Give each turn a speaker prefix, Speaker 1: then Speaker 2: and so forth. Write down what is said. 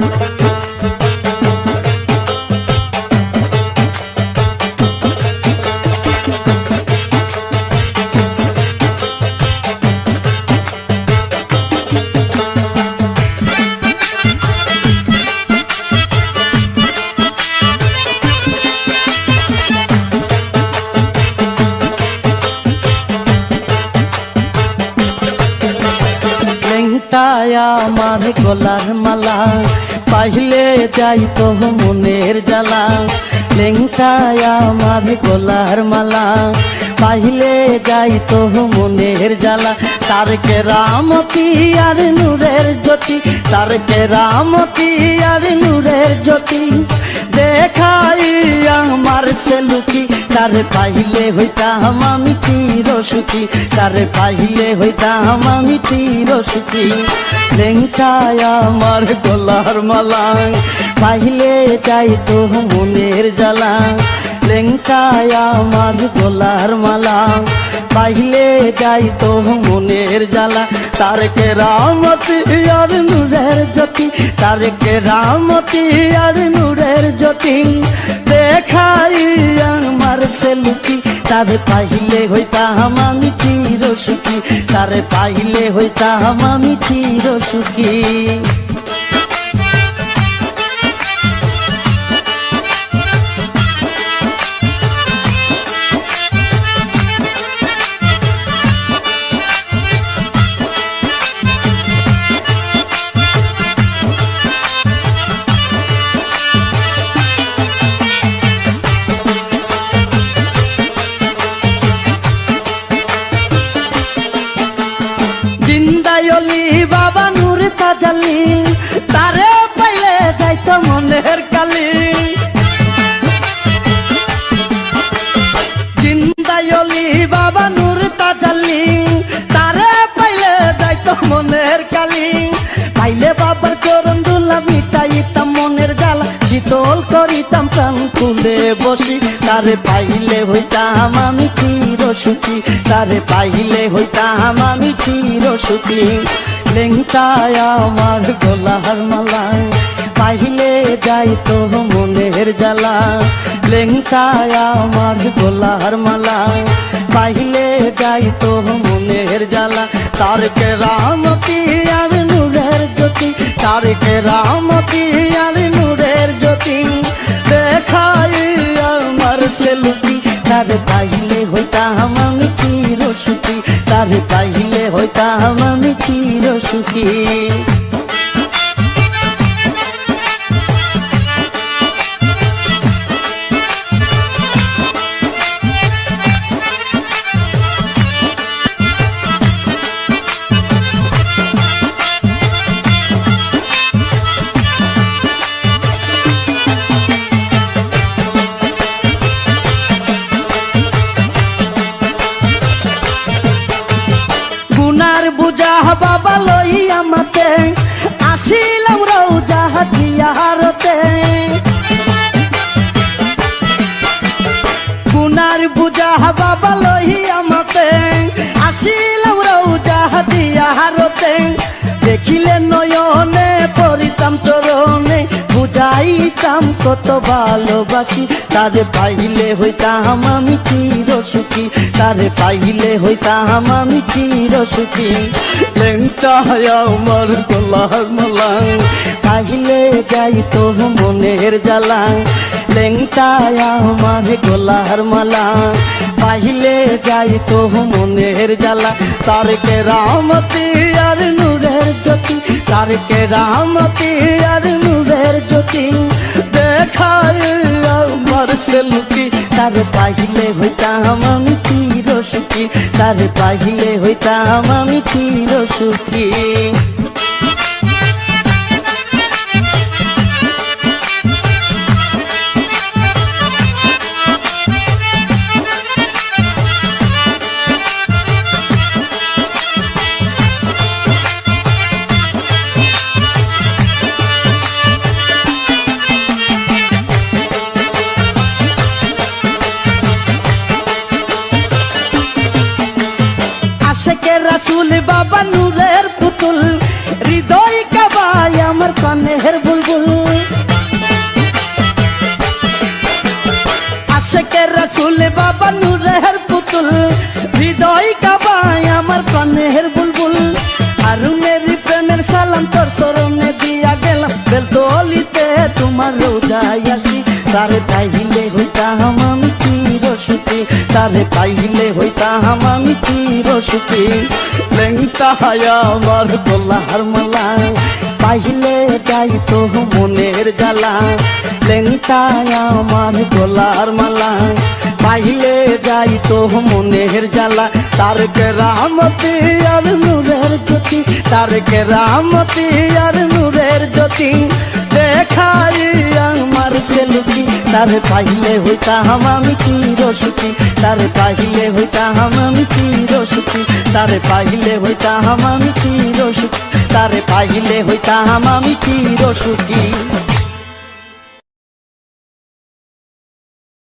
Speaker 1: Thank you. লেংটায় আমার গলার মালা, পাইলে যাই তো মনের জ্বালা। লেংটায় আমার গলার মালা, পাইলে যাই তো মনের জ্বালা। তার কেরামতি আর নূরের জ্যোতি? তার কেরামতি আর নূরের জ্যোতি? দেখাই আমার সেলুকি তারে পাহিলে হইতাম আমি চির সুখী তারে পাহিলে হইতাম আমি চির সুখী লেঙ্কায় আমার গলার মালা পাহিলে যাই তো মনের জ্বালা লেঙ্কায় আমার গলার মালা পাইলে যাই তো মনের জ্বালা। তার কে রামতি আর নূরের জ্যোতি তার কে রামতি আর নূরের জ্যোতি। দেখাই আমার সেলুকি তার পাইলে হইতাম আমি চির সুখী তার পাইলে হইতাম আমি চির সুখী তাজালি তারে পাইলে যাইতো মনের কালি। জিন্দায়লি বাবা নূর তাজালি, তারে পাইলে যাইতো মনের কালি। পাইলে বাবার চরণ দুলা মিটাইতাম মনের জ্বালা, শীতল করিতাম প্রাণ খুলে বসি। তারে পাইলে হইতাম আমি চির সুখী তারে পাইলে হইতাম আমি চির সুখী লেংটায় আমার গোলার মালা। পাইলে যাই তো মনের জ্বালা। লেংটায় আমার গোলার মালা। পাইলে যাই তো মনের জ্বালা। তার কে রামতি আর নূরের জ্যোতি। তার কে রামতি আর নূরের জ্যোতি। দেখাই আমার সেলুকি তার পাইলে হইতাম আমি চির সুখী তার পাইলে হইতাম আমি চির সুখী বুঝা বাবা লই আমাতে আসিলাম রৌজা গুনার বুঝা বাবা লই আমাতে আসিলাম রৌজা হাতিয়ারতে দেখিলে নয়নে বুঝাইতাম কত ভালোবাসি। তারে পাইলে হইতাম আমি চির সুখী। তারে পাইলে হইতাম আমি চির সুখী। লেংটায় আমার গলার মলাং। পাইলে যাই তো মনের জ্বালা। লেংটায় আমার গলার মালা। পাইলে যাই তো মনের জ্বালা। তার কে রামতি আর নূরের জ্যোতি। তার কে রামতি আর নূরের জ্যোতি। দেখায় আমার সেলুকি। তার পাহিলে হইতাম আমি চির সুখী তার পাহিলে হইতাম আমি চির সুখী পুতুল হৃদয় কাবাই আমার কানের বুলবুল। আশেকের রাসুল বাবা নূরের পুতুল, হৃদয় কাবায় আমার প্রাণের বুলবুল। হারুনের প্রেমের সালাম তোর সরণে দিয়া গেলাম, বেলতলিতে তোমার রোজায় আসি, তারে পাইলে হইতাম তারে পাইলে হইতাম আমি চির সুখী লেংটা হায়া আমার গোলার মালা, পাইলে যাই তো মনের জ্বালা। লেংটায় আমার গোলার মালা, পাইলে যাই তো মনের জ্বালা। তার কেরামতি আর নূরের জ্যোতি, তার কেরামতি আর নূরের জ্যোতি। দেখাই আমার সেলুকি তার পাইলে হইতাম আমি চির সুখী তার পাইলে হইতাম আমি চির সুখী তার পাইলে হইতাম আমি চির সুখী তারে পাইলে হইতাম আমি চির সুখী